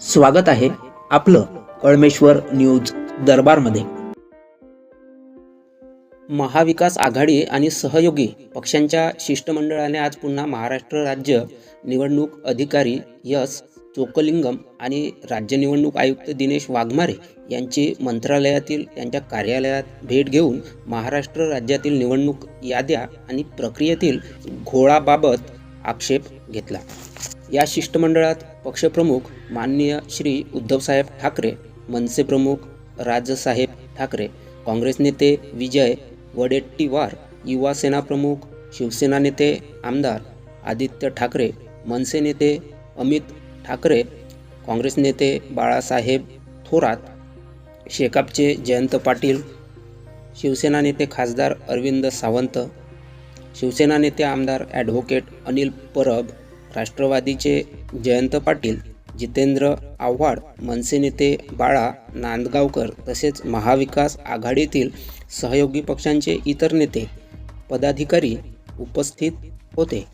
स्वागत आहे आपलं कळमेश्वर न्यूज दरबारमध्ये. महाविकास आघाडी आणि सहयोगी पक्षांच्या शिष्टमंडळाने आज पुन्हा महाराष्ट्र राज्य निवडणूक अधिकारी यस चोकलिंगम आणि राज्य निवडणूक आयुक्त दिनेश वाघमारे यांची मंत्रालयातील त्यांच्या कार्यालयात भेट घेऊन महाराष्ट्र राज्यातील निवडणूक याद्या आणि प्रक्रियेतील घोळाबाबत आक्षेप घेतला. या शिष्टमंडळात पक्षप्रमुख माननीय श्री उद्धवसाहेब ठाकरे मनसे प्रमुख राजसाहेब ठाकरे काँग्रेस नेते विजय वडेट्टीवार युवा सेना प्रमुख शिवसेना नेते आमदार आदित्य ठाकरे मनसे नेते अमित ठाकरे काँग्रेस नेते बाळासाहेब थोरात शेकापचे जयंत पाटील शिवसेना नेते खासदार अरविंद सावंत शिवसेना नेते आमदार ॲडव्होकेट अनिल परब राष्ट्रवादीचे जयंत पाटील जितेंद्र आव्हाड मनसे नेते बाळा नांदगावकर तसेच महाविकास आघाडीतील सहयोगी पक्षांचे इतर नेते पदाधिकारी उपस्थित होते.